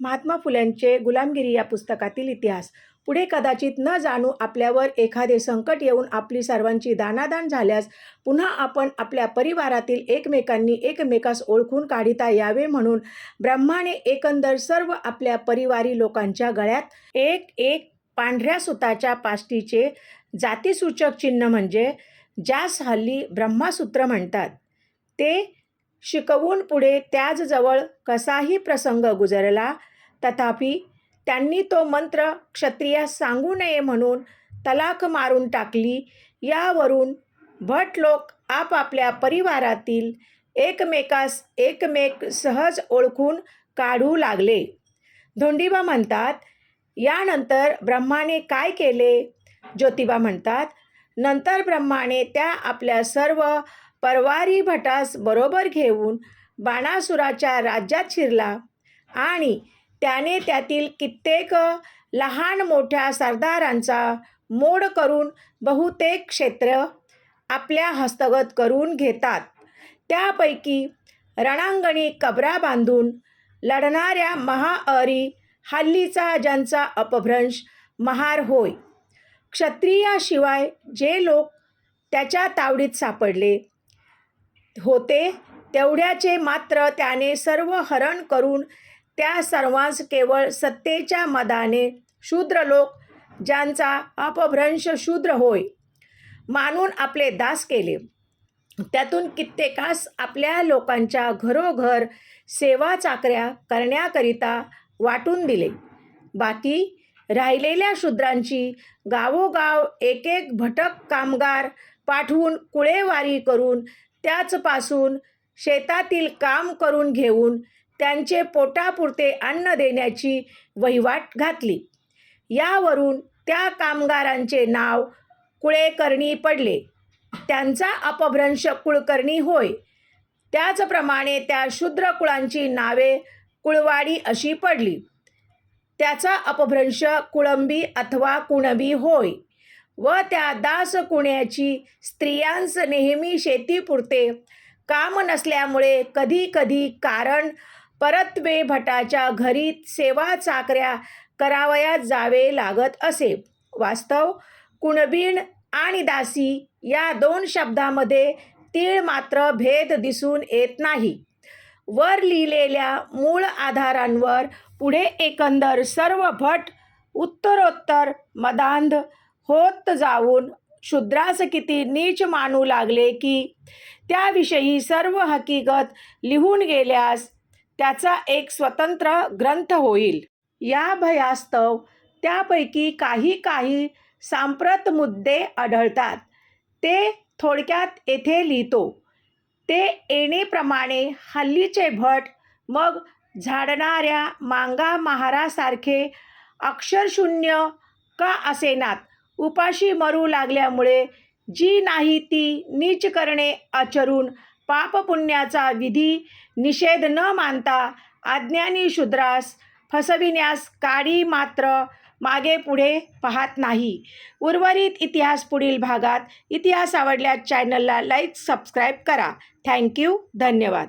महात्मा फुल्यांचे गुलामगिरी या पुस्तकातील इतिहास. पुढे कदाचित न जाणू आपल्यावर एखादे संकट येऊन आपली सर्वांची दानादान झाल्यास पुन्हा आपण आपल्या परिवारातील एकमेकांनी एकमेकास ओळखून काढिता यावे म्हणून ब्रह्माने एकंदर सर्व आपल्या परिवारी लोकांच्या गळ्यात एक एक पांढऱ्या सुताच्या पाष्टीचे जातीसूचक चिन्ह म्हणजे ज्यास हल्ली ब्रह्मासूत्र म्हणतात. ते शिकवून पुढे त्याचजवळ कसाही प्रसंग गुजरला तथापि त्यांनी तो मंत्र क्षत्रियास सांगू नये म्हणून तलाक मारून टाकली. यावरून भट लोक आपापल्या परिवारातील एकमेकास एकमेक सहज ओळखून काढू लागले. धोंडीबा म्हणतात यानंतर ब्रह्माने काय केले? ज्योतिबा म्हणतात नंतर ब्रह्माने त्या आपल्या सर्व परवारी भटास बरोबर घेऊन बाणासुराच्या राज्यात शिरला. आणि त्याने त्यातील कित्येक लहान मोठ्या सरदारांचा मोड करून बहुतेक क्षेत्र आपल्या हस्तगत करून घेतात. त्यापैकी रणांगणी कबरा बांधून लढणाऱ्या महाअरी हल्लीचा ज्यांचा अपभ्रंश महार होय. क्षत्रियाशिवाय जे लोक त्याच्या तावडीत सापडले होते. तेवढ्याचे मात्र त्याने सर्व हरण करून त्या सर्वांस केवळ सत्तेच्या मदाने शूद्र लोक ज्यांचा अपभ्रंश शूद्र होय मानून आपले दास केले. त्यातून कित्येकास आपल्या लोकांच्या घरोघर सेवा चाकऱ्या करण्याकरिता वाटून दिले. बाकी राहिलेल्या शूद्रांची गावोगाव एक एक भटक कामगार पाठवून कुळेवारी करून त्याचपासून शेतातील काम करून घेऊन त्यांचे पोटापुरते अन्न देण्याची वहिवाट घातली. यावरून त्या कामगारांचे नाव कुळेकर्णी पडले. त्यांचा अपभ्रंश कुळकर्णी होय. त्याचप्रमाणे त्या शूद्र कुळांची नावे कुळवाडी अशी पडली. त्याचा अपभ्रंश कुळंबी अथवा कुणबी होय. व त्या दास कुण्याची स्त्रियांस नेहमी शेतीपुरते काम नसल्यामुळे कधी कधी कारण परत्वे भटाच्या घरी सेवा चाकऱ्या करावयात जावे लागत असे. वास्तव कुणबीण आणि दासी या दोन शब्दामध्ये तीळ मात्र भेद दिसून येत नाही. वर लिहिलेल्या मूळ आधारांवर पुढे एकंदर सर्व भट उत्तरोत्तर मदांध होत जाऊन शूद्रास किती नीच मानू लागले की त्याविषयी सर्व हकीकत लिहून गेल्यास त्याचा एक स्वतंत्र ग्रंथ होईल. या भयास्तव त्यापैकी काही काही सांप्रत मुद्दे आढळतात. ते थोडक्यात येथे लिहितो. ते येणेप्रमाणे हल्लीचे भट मग झाडणाऱ्या मांगा महारासारखे अक्षरशून्य का असेनात? उपाशी मरू लागल्यामुळे जी नाही ती नीच करणे आचरून पापपुण्याचा विधी निषेध न मानता अज्ञानी शूद्रास फसविण्यास काडी मात्र मागे पुढे पाहत नाही. उर्वरित इतिहास पुढील भागात इतिहास आवडल्यास चॅनलला लाईक सबस्क्राईब करा. थँक्यू धन्यवाद.